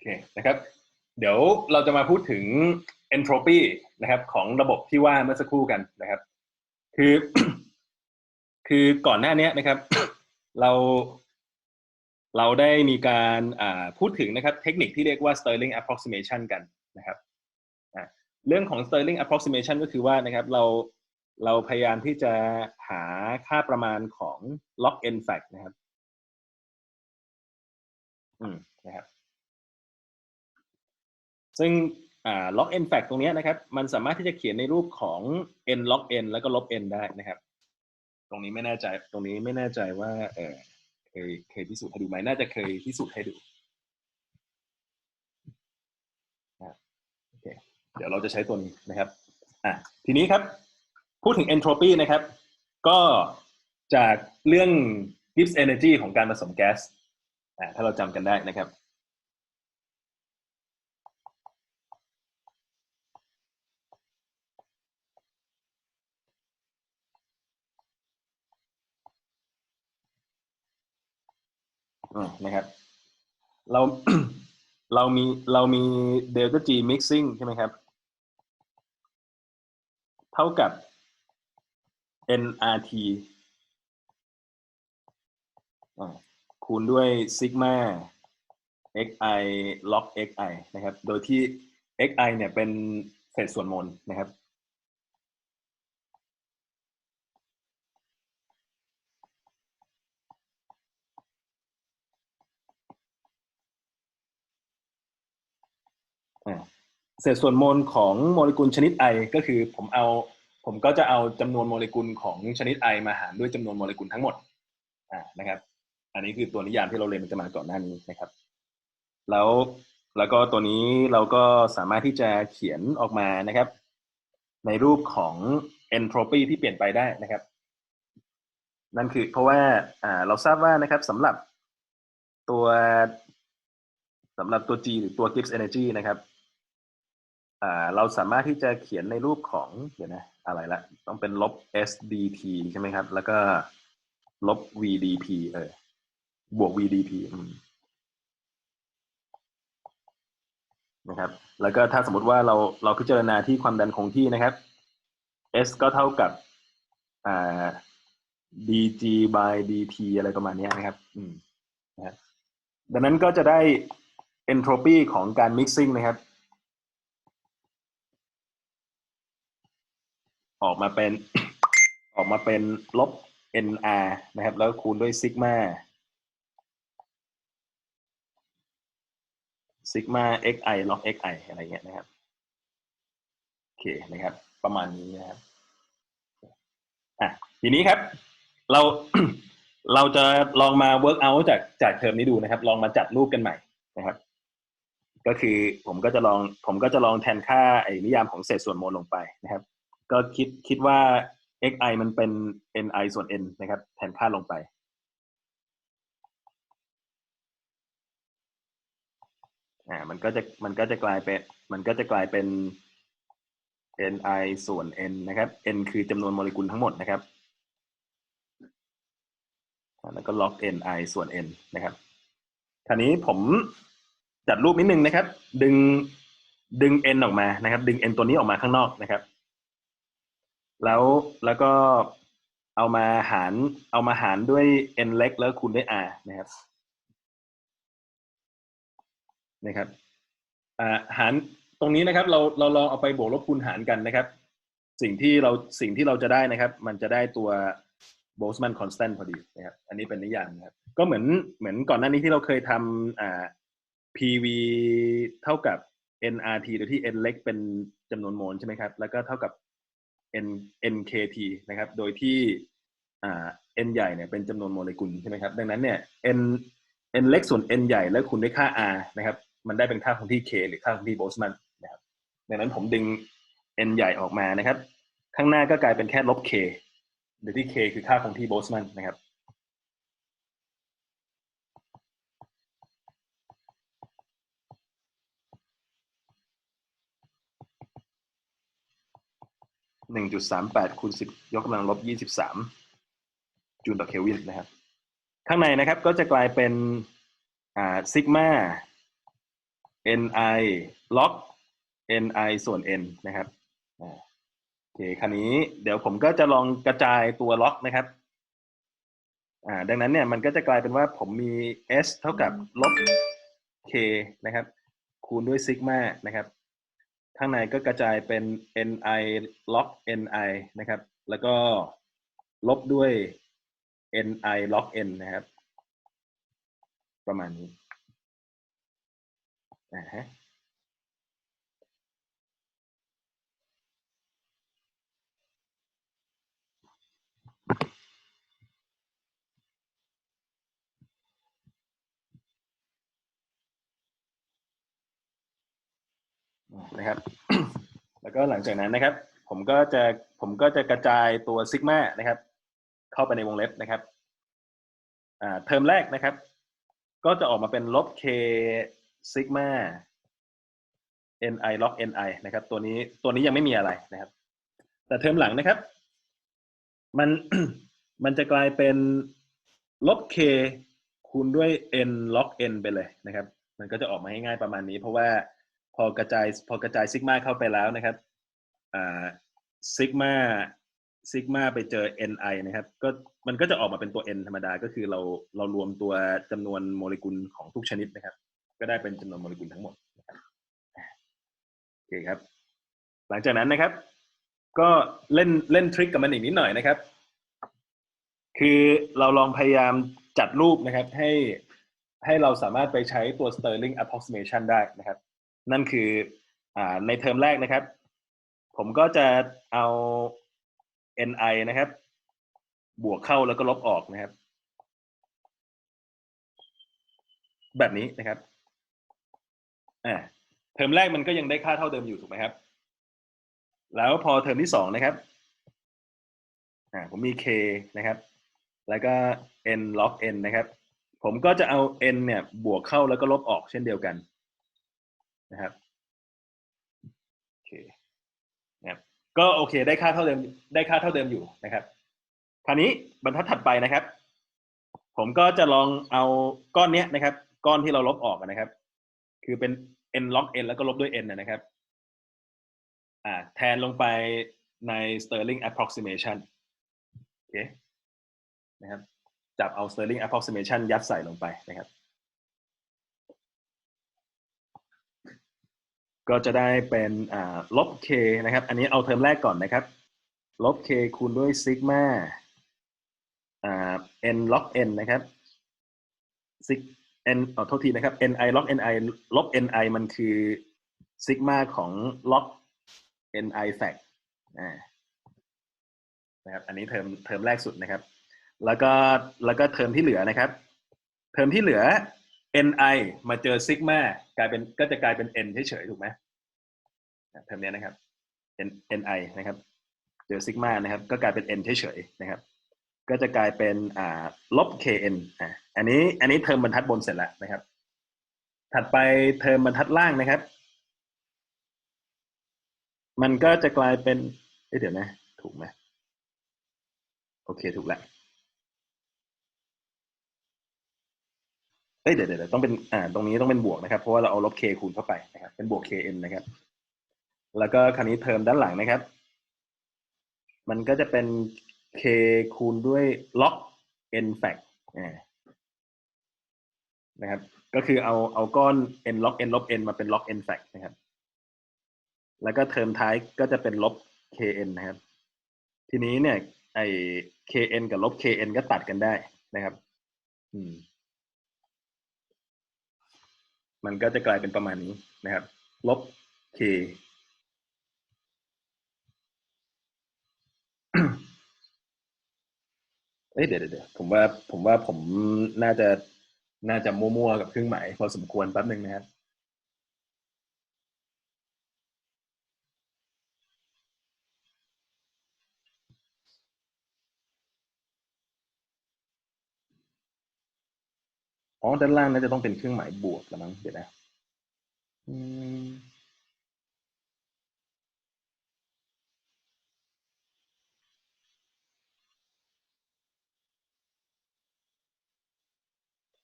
อเคนะครับ เดี๋ยวเราจะมาพูดถึง entropy นะครับของระบบที่ว่าเมื่อสักครู่กันนะครับ คือ คือก่อนหน้านี้นะครับ เราเราได้มีการพูดถึงนะครับ เทคนิคที่เรียกว่า Stirling approximation กันนะครับเรื่องของ Stirling approximation ก็คือว่านะครับเราเราพยายามที่จะหาค่าประมาณของ log n fact นะครับ อืมนะครับ ซึ่ง log n fact ตรงนี้นะครับ มันสามารถที่จะเขียนในรูปของ n log n แล้วก็ลบ n ได้นะครับ ตรงนี้ไม่แน่ใจ ตรงนี้ไม่แน่ใจว่าเออเคยเคยพิสูจน์ให้ดูไหมน่าจะเคยพิสูจน์ให้ดูโอเคเดี๋ยวเราจะใช้ตัวนี้นะครับอะทีนี้ครับพูดถึง entropy นะครับ ก็จากเรื่อง Gibbs energy ของการผสมแก๊สถ้าเราจำกันได้นะครับ นะครับ เราเรามีเรามี delta G mixing ใช่ไหมครับ เท่ากับ nRT คูณด้วยซิกมา xi log xi นะครับ โดยที่ xi เนี่ยเป็นเศษส่วนมวลนะครับ เศษส่วนมวลของโมเลกุลชนิดไอก็คือผมเอาผมก็จะเอาจำนวนโมเลกุลของชนิดไอมาหารด้วยจำนวนโมเลกุลทั้งหมดอ่านะครับ อันนี้คือตัวนิยามที่เราเรียนมันจะมาก่อนหน้านี้นะครับ แล้วแล้วก็ตัวนี้เราก็สามารถที่จะเขียนออกมานะครับ ในรูปของ entropy ที่เปลี่ยนไปได้นะครับ นั่นคือเพราะว่าอ่าเราทราบว่านะครับสำหรับตัวสำหรับตัว G หรือตัว Gibbs energy นะครับ เราสามารถที่จะเขียนในรูปของเดี๋ยวนะอะไรละต้องเป็นลบ sdt ใช่ไหมครับ แล้วก็ลบ vdp เออบวก vdp นะครับ แล้วก็ถ้าสมมติว่าเราเราพิจารณาที่ความดันคงที่นะครับ s ก็เท่ากับอ่า dg by dt อะไรประมาณนี้นะครับอืมนะครับดังนั้นก็จะได้ entropy ของการ mixing นะครับ ออกมาเป็น ออกมาเป็นลบ nr นะครับ แล้วคูณด้วยซิกมาซิกมา xi log xi อะไรเงี้ยนะครับ โอเคนะครับ ประมาณนี้นะครับอะทีนี้ครับ เราเราจะลองมา work out จากจากเทอมนี้ดูนะครับ ลองมาจัดรูปกันใหม่นะครับ ก็คือผมก็จะลองผมก็จะลองแทนค่าไอ้นิยามของเศษส่วนโมลลงไปนะครับ ก็คิดคิดว่า xi มันเป็น ni ส่วน n นะครับ แทนค่าลงไป อ่า มันก็จะมันก็จะกลายเป็นมันก็จะกลายเป็น ni ส่วน n นะครับ n คือจำนวนโมเลกุลทั้งหมดนะครับ แล้วก็ log ni ส่วน n นะครับคราวนี้ผมจัดรูปนิดนึงนะครับ ดึงดึง n ออกมานะครับ ดึง n ตัวนี้ออกมาข้างนอกนะครับ แล้วแล้วก็เอามาหารเอามาหารด้วย n เล็กแล้วคูณด้วย r นะครับนะครับอ่าหารตรงนี้นะครับเราเราลองเอาไปบวกลบคูณหารกันนะครับ สิ่งที่เราสิ่งที่เราจะได้นะครับ มันจะได้ตัว Boltzmann constant พอดีนะครับ อันนี้เป็นนิยามนะครับ ก็เหมือนเหมือนก่อนหน้านี้ที่เราเคยทำอ่า PV เท่ากับ nRT โดยที่ n เล็กเป็นจำนวนโมลใช่ไหมครับ แล้วก็เท่ากับ n nkt นะครับ โดยที่อ่า n ใหญ่เนี่ยเป็นจำนวนโมเลกุลใช่ไหมครับดังนั้นเนี่ย n n เล็กส่วน n ใหญ่แล้วคูณด้วยค่า r นะครับ มันได้เป็นค่าคงที่ k หรือค่าคงที่โบสมันนะครับดังนั้นผมดึง n ใหญ่ออกมานะครับ ข้างหน้าก็กลายเป็นแค่ลบ k โดยที่ k คือค่าคงที่โบสมันนะครับ หนึ่งจุดสามแปดคูณสิบยกกำลังลบยี่สิบสามจูลต่อเคลวินนะครับ ข้างในนะครับก็จะกลายเป็นอ่าซิกมา ni log ni ส่วน n นะครับโอเคคราวนี้เดี๋ยวผมก็จะลองกระจายตัวล็อกนะครับอ่าดังนั้นเนี่ยมันก็จะกลายเป็นว่าผมมี s เท่ากับลบ k นะครับ คูณด้วยซิกมานะครับ ข้างในก็กระจายเป็น ni log ni นะครับ แล้วก็ลบด้วย ni log n นะครับ ประมาณนี้อ่าฮะ นะครับ แล้วก็หลังจากนั้นนะครับ ผมก็จะผมก็จะกระจายตัวซิกมานะครับ เข้าไปในวงเล็บนะครับอ่าเทอมแรกนะครับ ก็จะออกมาเป็นลบ k ซิกมา ni log ni นะครับ ตัวนี้ตัวนี้ยังไม่มีอะไรนะครับ แต่เทอมหลังนะครับ มันมันจะกลายเป็นลบ k คูณด้วย n log n ไปเลยนะครับ มันก็จะออกมาง่ายๆประมาณนี้ เพราะว่า พอกระจายพอกระจายซิกมาเข้าไปแล้วนะครับซิกมาซิกมาไปเจอ ni นะครับ ก็มันก็จะออกมาเป็นตัว n ธรรมดาก็คือเราเรารวมตัวจำนวนโมเลกุลของทุกชนิดนะครับ ก็ได้เป็นจำนวนโมเลกุลทั้งหมดโอเคครับ หลังจากนั้นนะครับ ก็เล่นเล่นทริคกับมันอีกนิดหน่อยนะครับ คือเราลองพยายามจัดรูปนะครับให้ให้เราสามารถไปใช้ตัว Sterling approximation ได้นะครับ นั่นคืออ่าในเทอมแรกนะครับ ผมก็จะเอา ni นะครับ บวกเข้าแล้วก็ลบออกนะครับ แบบนี้นะครับอ่าเทอมแรกมันก็ยังได้ค่าเท่าเดิมอยู่ถูกไหมครับ แล้วพอเทอมที่สองนะครับอ่าผมมี k นะครับ แล้วก็ n log n นะครับ ผมก็จะเอา n เนี่ยบวกเข้าแล้วก็ลบออกเช่นเดียวกัน นะครับโอเคนะครับก็โอเค ได้ค่าเท่าเดิมได้ค่าเท่าเดิมอยู่นะครับ คราวนี้บรรทัดถัดไปนะครับ ผมก็จะลองเอาก้อนเนี้ยนะครับ ก้อนที่เราลบออกนะครับ คือเป็น n log n แล้วก็ลบด้วย n นะครับอ่าแทนลงไปใน Sterling approximation โอเคนะครับจับเอา Sterling approximation ยัดใส่ลงไปนะครับ ก็จะได้เป็นลบ k นะครับ อันนี้เอาเทอมแรกก่อนนะครับ ลบ k คูณด้วยซิกมา n log n นะครับซิก n ขอโทษทีนะครับ ni log ni ลบ ni มันคือซิกมาของ log ni fact นะครับ อันนี้เทอมเทอมแรกสุดนะครับ แล้วก็แล้วก็เทอมที่เหลือนะครับ เทอมที่เหลือ ni มาเจอซิกมากลายเป็นก็จะกลายเป็น n เฉยๆถูกไหมเทอมนี้นะครับ n ni นะครับ เจอซิกมานะครับ ก็กลายเป็น n เฉยๆนะครับ ก็จะกลายเป็นอ่าลบ kn อ่าอันนี้อันนี้เทอมบรรทัดบนเสร็จแล้วนะครับ ถัดไปเทอมบรรทัดล่างนะครับ มันก็จะกลายเป็นเเดี๋ยวนะ ถูกไหมโอเคถูกแล้ว เอ้ยเดี๋ยวเดี๋ยวต้องเป็นอ่าตรงนี้ต้องเป็นบวกนะครับ เพราะว่าเราเอาลบ k คูณเข้าไปนะครับเป็นบวก kn นะครับ แล้วก็คราวนี้เทอมด้านหลังนะครับ มันก็จะเป็น k คูณด้วย log n fact นะครับ ก็คือเอาเอาก้อน n log n ลบ n มาเป็น log n fact นะครับ แล้วก็เทอมท้ายก็จะเป็นลบ kn นะครับ ทีนี้เนี่ย ไอ้ kn กับลบ kn ก็ตัดกันได้นะครับ อืม มันก็จะกลายเป็นประมาณนี้นะครับ ลบ k เอ้ยเดี๋ยวเดี๋ยวผมว่าผมว่าผมน่าจะน่าจะมั่วๆกับเครื่องหมายพอสมควรแป๊บหนึ่งนะครับ อ๋อ ด้านล่างน่าจะต้องเป็นเครื่องหมายบวกแล้วมั้ง เดี๋ยวนะอืม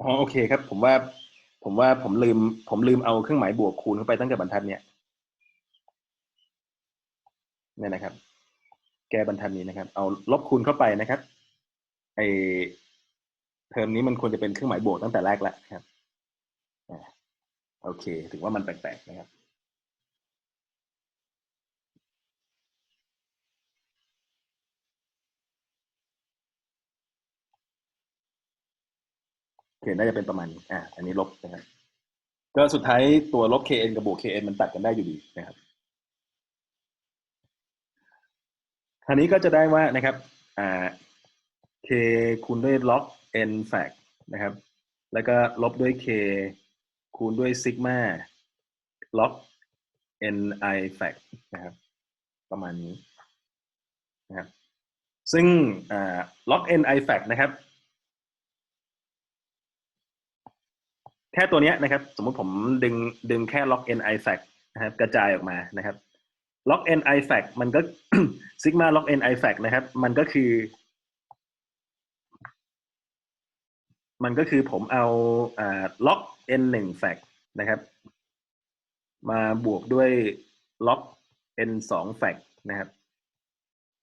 อ๋อ โอเคครับ ผมว่า ผมว่าผมลืม ผมลืมเอาเครื่องหมายบวกคูณเข้าไปตั้งแต่บรรทัดเนี้ยเนี่ยนะครับ แกบรรทัดนี้นะครับ เอาลบคูณเข้าไปนะครับไอ เทอมนี้มันควรจะเป็นเครื่องหมายบวกตั้งแต่แรกแล้วครับโอเคถึงว่ามันแปลกๆนะครับโอเคน่าจะเป็นประมาณนี้อ่า อันนี้ลบนะครับ ก็สุดท้ายตัวลบ kn กับบวก kn มันตัดกันได้อยู่ดีนะครับ คราวนี้ก็จะได้ว่านะครับ อ่า k คูณด้วย log n fact นะครับ แล้วก็ลบด้วย k คูณด้วย sigma log n i fact นะครับ ประมาณนี้นะครับ ซึ่งอ่า log n i fact นะครับ แค่ตัวเนี้ยนะครับ สมมติผมดึงดึงแค่ log n i fact นะครับ กระจายออกมานะครับ log n i fact มันก็ sigma log n i fact นะครับ มันก็คือ มันก็คือผมเอาอ่า log n หนึ่ง fact นะครับ มาบวกด้วย log n สอง fact นะครับ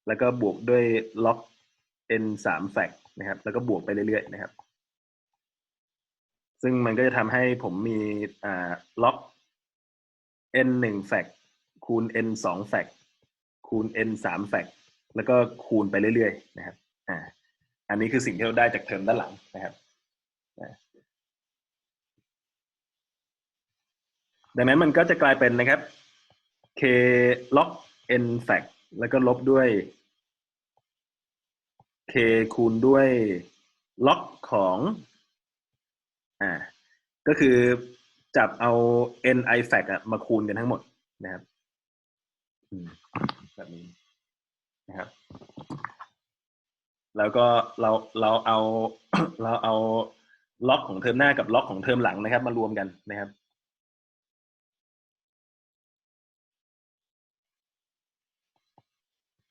แล้วก็บวกด้วย log n สาม fact นะครับ แล้วก็บวกไปเรื่อยๆนะครับ ซึ่งมันก็จะทำให้ผมมีอ่า log n หนึ่ง fact คูณ n สอง fact คูณ n สาม fact แล้วก็คูณไปเรื่อยๆนะครับ อ่า อันนี้คือสิ่งที่เราได้จากเทอมด้านหลังนะครับ ดังนั้นมันก็จะกลายเป็นนะครับ k log n fact แล้วก็ลบด้วย k คูณด้วย log ของอ่าก็คือจับเอา n i fact อะมาคูณกันทั้งหมดนะครับแบบนี้นะครับ แล้วก็เราเราเอาเราเอา ล็อกของเทอมหน้ากับล็อกของเทอมหลังนะครับ มารวมกันนะครับ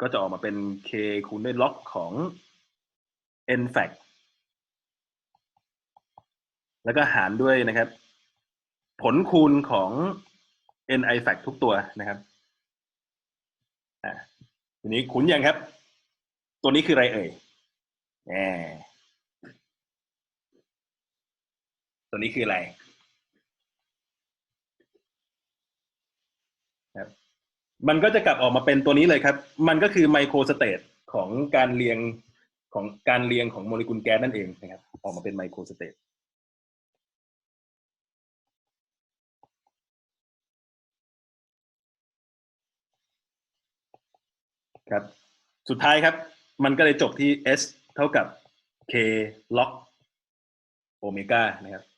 ก็จะออกมาเป็น k คูณด้วยล็อกของ n fact แล้วก็หารด้วยนะครับ ผลคูณของ n i fact ทุกตัวนะครับอ่าทีนี้คุ้นยังครับ ตัวนี้คืออะไรเอ่ยแหม ตัวนี้คืออะไรครับมันก็จะกลับออกมาเป็นตัวนี้เลยครับ มันก็คือไมโครสเตตของการเรียงของการเรียงของโมเลกุลแก๊สนั่นเองนะครับ ออกมาเป็นไมโครสเตตครับ สุดท้ายครับ มันก็เลยจบที่ s เท่ากับ k log โอเมก้านะครับ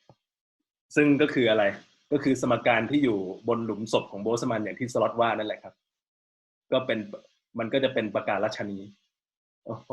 ซึ่งก็คืออะไรก็คือสมการที่อยู่บนหลุมศพของโบสมันอย่างที่สล็อตว่านั่นแหละครับ ก็เป็นมันก็จะเป็นประการรัชนีโอ้โห